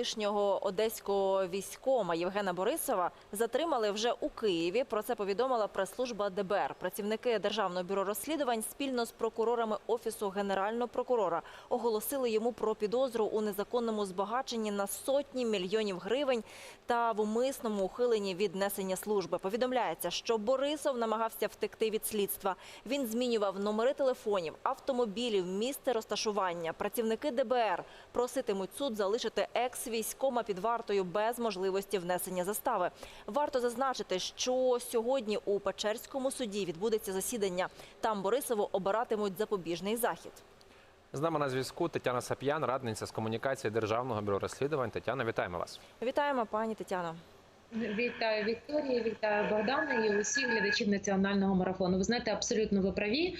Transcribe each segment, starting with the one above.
колишнього одеського військома Євгена Борисова затримали вже у Києві. Про це повідомила прес-служба ДБР. Працівники Державного бюро розслідувань спільно з прокурорами офісу генерального прокурора оголосили йому про підозру у незаконному збагаченні на сотні мільйонів гривень та в умисному ухиленні від несення служби. Повідомляється, що Борисов намагався втекти від слідства. Він змінював номери телефонів, автомобілів, місце розташування. Працівники ДБР проситимуть суд залишити екс-військома під вартою без можливості внесення застави. Варто зазначити, що сьогодні у Печерському суді відбудеться засідання. Там Борисову обиратимуть запобіжний захід. З нами на зв'язку Тетяна Сап'ян, радниця з комунікації Державного бюро розслідувань. Тетяна, вітаємо вас. Вітаємо, пані Тетяно. Вітаю Вікторія, вітаю Богдана і усіх глядачів національного марафону. Ви знаєте, абсолютно ви праві.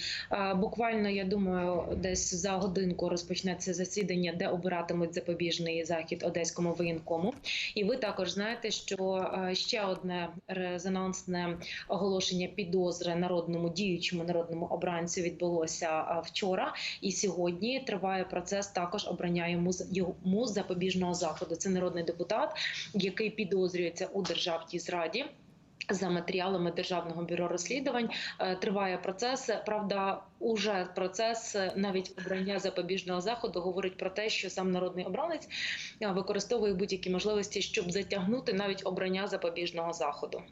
Буквально я думаю, десь за годинку розпочнеться засідання, де обиратимуть запобіжний захід одеському воєнкому. І ви також знаєте, що ще одне резонансне оголошення підозри народному діючому народному обранцю відбулося вчора. І сьогодні триває процес також обрання йому запобіжного заходу. Це народний депутат, який підозрюється у державній зраді. За матеріалами державного бюро розслідувань Е, триває процес. Правда, уже процес е, навіть обрання запобіжного заходу говорить про те, що сам народний обранець е, використовує будь-які можливості, щоб затягнути навіть обрання запобіжного заходу.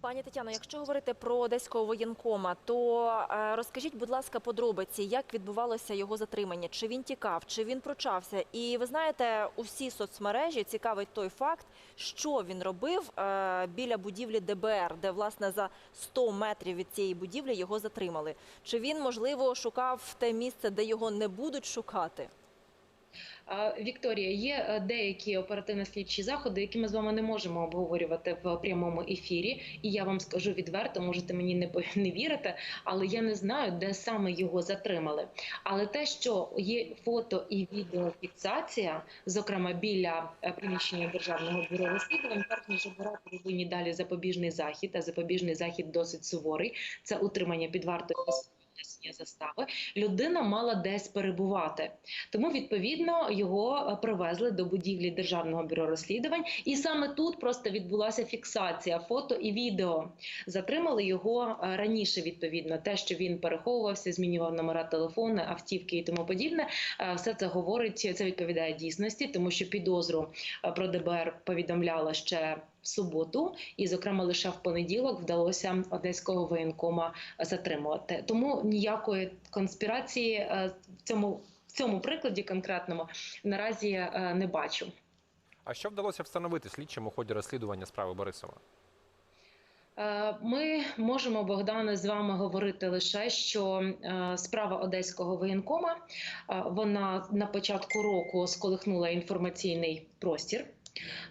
Пані Тетяно, якщо говорити про одеського воєнкома, то е, розкажіть, будь ласка, подробиці, як відбувалося його затримання, чи він тікав, чи він пручався. І ви знаєте, усі соцмережі цікавить той факт, що він робив е, біля будівлі ДБР, де власне за 100 метрів від цієї будівлі його затримали. Чи він можливо шукав те місце, де його не будуть шукати? Вікторія, є е, деякі оперативно-слідчі заходи, які ми з вами не можемо обговорювати в прямому ефірі. І я вам скажу відверто, можете мені не не вірити, але я не знаю, де саме його затримали. Але те, що є фото і відеофіксація, зокрема біля е, приміщення державного бюро розслідувань, перш ніж обирати повинні далі запобіжний захід. А запобіжний захід досить суворий. Це утримання під вартою без застави. Людина мала десь перебувати. Тому відповідно його е, привезли до будівлі державного бюро розслідувань, і саме тут просто відбулася фіксація фото і відео. Затримали його е, раніше. Відповідно, те, що він переховувався, змінював номера телефону, автівки і тому подібне. е, Все це говорить, це відповідає дійсності, тому що підозру про ДБР повідомляла ще. В суботу, і зокрема лише в понеділок вдалося одеського воєнкома затримувати. Тому ніякої конспірації е, в цьому в цьому прикладі конкретному наразі е, не бачу. А що вдалося встановити слідчим у ході розслідування справи Борисова? Е, Ми можемо Богдане з вами говорити лише, що справа одеського воєнкома вона на початку року сколихнула інформаційний простір.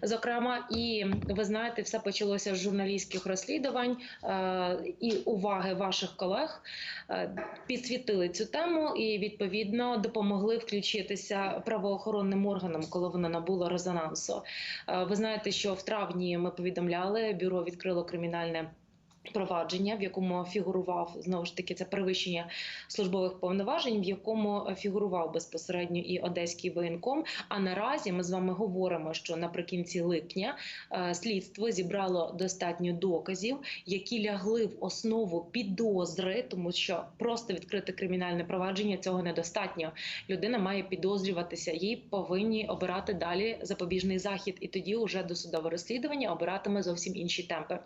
Зокрема, і ви знаєте, все почалося з журналістських розслідувань е, і уваги ваших колег е, підсвітили цю тему і відповідно допомогли включитися правоохоронним органам, коли вона набула резонансу. Е, Ви знаєте, що в травні ми повідомляли, бюро відкрило кримінальне. Провадження, в якому фігурував знову ж таки це перевищення службових повноважень, в якому фігурував безпосередньо і одеський воєнком. А наразі ми з вами говоримо, що наприкінці липня е, слідство зібрало достатньо доказів, які лягли в основу підозри, тому що просто відкрити кримінальне провадження цього недостатньо. Людина має підозрюватися, їй повинні обирати далі запобіжний захід, і тоді вже досудове розслідування обиратиме зовсім інші темпи.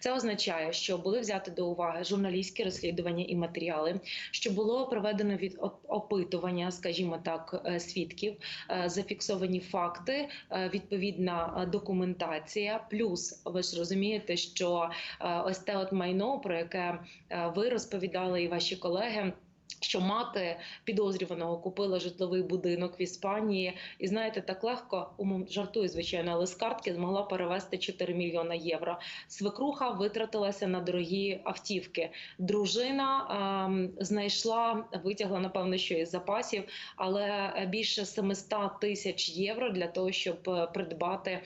Це означає, що були взяти до уваги журналістські розслідування і матеріали, що було проведено від опитування, скажімо так, е, свідків, е, зафіксовані факти, е, відповідна документація. Плюс ви ж розумієте, що ось те от майно, про яке ви розповідали, і ваші колеги. Що мати підозрюваного купила житловий будинок в Іспанії, і знаєте, так легко умом жартую, звичайно, але з картки змогла перевести 4 мільйона євро. Свекруха витратилася на дорогі автівки. Дружина ем, знайшла, витягла напевно, що із запасів, але більше 700 тисяч євро для того, щоб е, придбати е,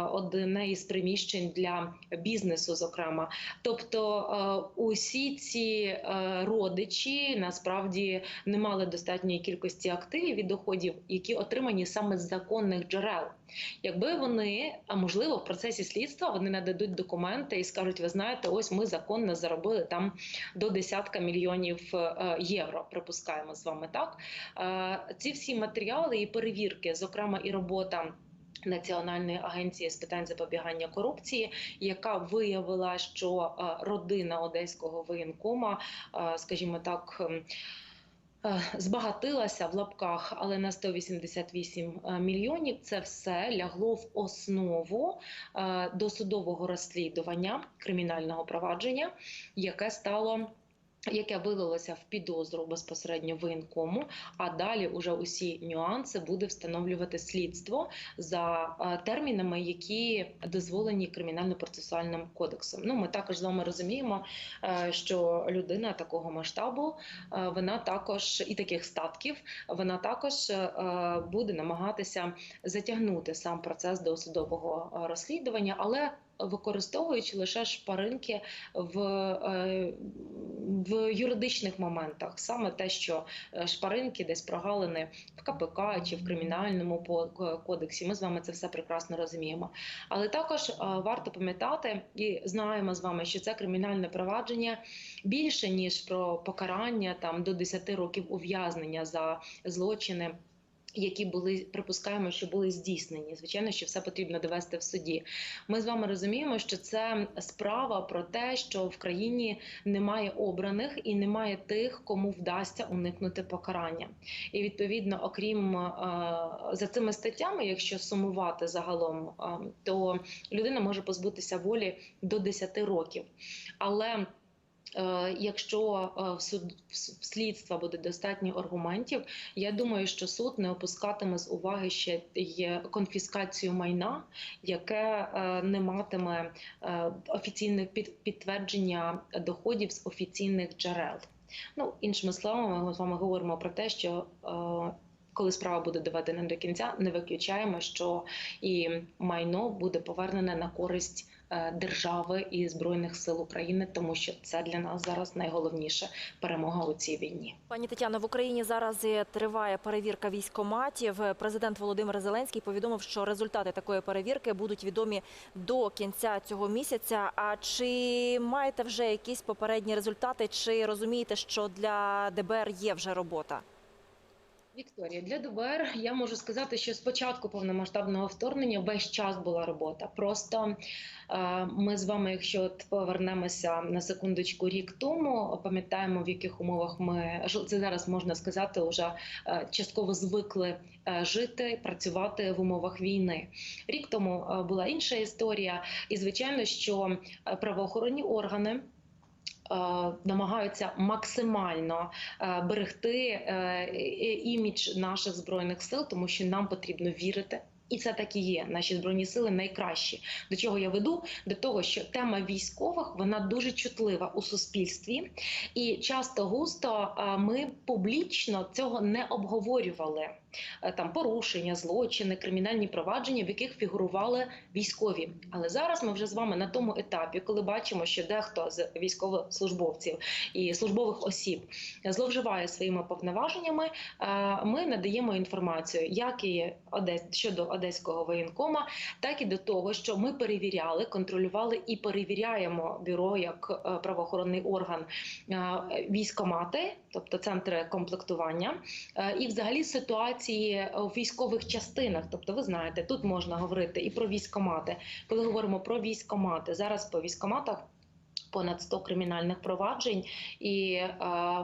одне із приміщень для бізнесу, зокрема. Тобто, е, усі ці е, родичі насправді насправді не мали достатньої кількості активів і доходів, які отримані саме з законних джерел. Якби вони, а можливо, в процесі слідства вони нададуть документи і скажуть: ви знаєте, ось ми законно заробили там до десятка мільйонів е, євро. Припускаємо з вами так. Е, Ці всі матеріали і перевірки, зокрема і робота. Національної агенції з питань запобігання корупції, яка виявила, що е, родина одеського воєнкома, е, скажімо так. ем, е, Збагатилася в лапках, але на 188 мільйонів це все лягло в основу досудового розслідування кримінального провадження, яке стало. Яке вилилося в підозру безпосередньо воєнкому, а далі уже усі нюанси буде встановлювати слідство за е, термінами, які дозволені кримінально-процесуальним кодексом. Ну ми також з вами розуміємо, е, що людина такого масштабу е, вона також і таких статків, вона також буде намагатися затягнути сам процес досудового розслідування, але використовуючи лише шпаринки в, в юридичних моментах, саме те, що е, шпаринки десь прогалини в КПК чи в кримінальному по- кодексі. Ми з вами це все прекрасно розуміємо. Але також е, варто пам'ятати і знаємо з вами, що це кримінальне провадження більше ніж про покарання там до 10 років ув'язнення за злочини. Які були припускаємо, що були здійснені. Звичайно, що все потрібно довести в суді. Ми з вами розуміємо, що це справа про те, що в країні немає обраних і немає тих, кому вдасться уникнути покарання. І відповідно, окрім е, за цими статтями, якщо сумувати загалом, е, то людина може позбутися волі до 10 років. Але Якщо е, в слідства буде достатньо аргументів, я думаю, що суд не опускатиме з уваги ще конфіскацію майна, яке е, не матиме е, офіційних під- підтвердження доходів з офіційних джерел. Ну іншими словами, ми з вами говоримо про те, що е, коли справа буде доведена до кінця, не виключаємо, що і майно буде повернене на користь е, держави і збройних сил України, тому що це для нас зараз найголовніша перемога у цій війні. Пані Тетяно, в Україні зараз триває перевірка військоматів. Президент Володимир Зеленський повідомив, що результати такої перевірки будуть відомі до кінця цього місяця. А чи маєте вже якісь попередні результати? Чи розумієте, що для ДБР є вже робота? Вікторія, для ДБР я можу сказати, що з початку повномасштабного вторгнення весь час була робота. Просто е, ми з вами, якщо повернемося на секундочку рік тому, пам'ятаємо в яких умовах ми це зараз можна сказати, вже е, частково звикли е, жити, працювати в умовах війни. Рік тому була інша історія, і звичайно, що правоохоронні органи. Е, Намагаються максимально е, берегти е, імідж наших збройних сил, тому що нам потрібно вірити. І це так і є. Наші збройні сили найкращі. До чого я веду? До того, що тема військових вона дуже чутлива у суспільстві, і часто густо ми публічно цього не обговорювали. Е, Там порушення, злочини, кримінальні провадження, в яких фігурували військові. Але зараз ми вже з вами на тому етапі, коли бачимо, що дехто з військовослужбовців і службових осіб зловживає своїми повноваженнями. е, Ми надаємо інформацію, як і Одес щодо одеського воєнкома, так і до того, що ми перевіряли, контролювали і перевіряємо бюро як е, правоохоронний орган військомати, тобто центри комплектування, е, і взагалі ситуації у військових частинах. Тобто, ви знаєте, тут можна говорити і про військомати. Коли говоримо про військомати, зараз по військоматах. Понад 100 кримінальних проваджень і е,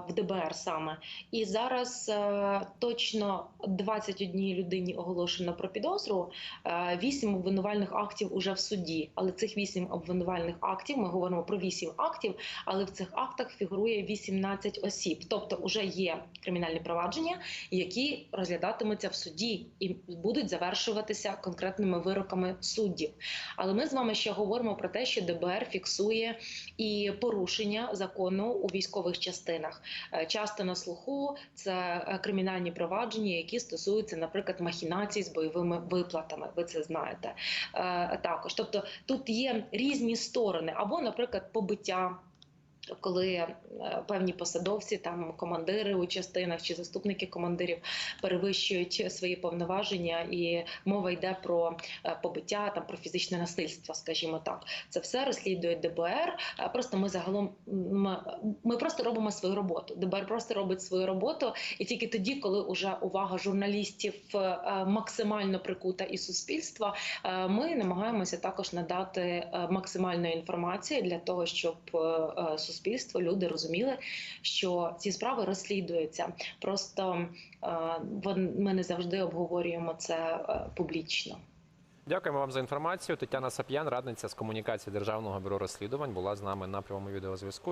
в ДБР саме. І зараз е, точно 21 людині оголошено про підозру. Е, 8 обвинувальних актів уже в суді. Але цих 8 обвинувальних актів ми говоримо про 8 актів, але в цих актах фігурує 18 осіб. Тобто, вже є кримінальні провадження, які розглядатимуться в суді і будуть завершуватися конкретними вироками суддів. Але ми з вами ще говоримо про те, що ДБР фіксує і порушення закону у військових частинах. Е, Часто на слуху це е, кримінальні провадження, які стосуються, наприклад, махінацій з бойовими виплатами. Ви це знаєте Е, також. Тобто тут є різні сторони, або, наприклад, побиття. Коли е, певні посадовці, там командири у частинах чи заступники командирів перевищують свої повноваження, і мова йде про е, побиття, там про фізичне насильство, скажімо так, це все розслідує ДБР. Е, Просто ми загалом ми просто робимо свою роботу. ДБР просто робить свою роботу, і тільки тоді, коли уже увага журналістів максимально прикута і суспільства, ми намагаємося також надати максимальної інформації для того, щоб е, суспільство, люди розуміли, що ці справи розслідуються. Просто е, ми не завжди обговорюємо це е, публічно. Дякуємо вам за інформацію. Тетяна Сап'ян, радниця з комунікації Державного бюро розслідувань, була з нами на прямому відеозв'язку.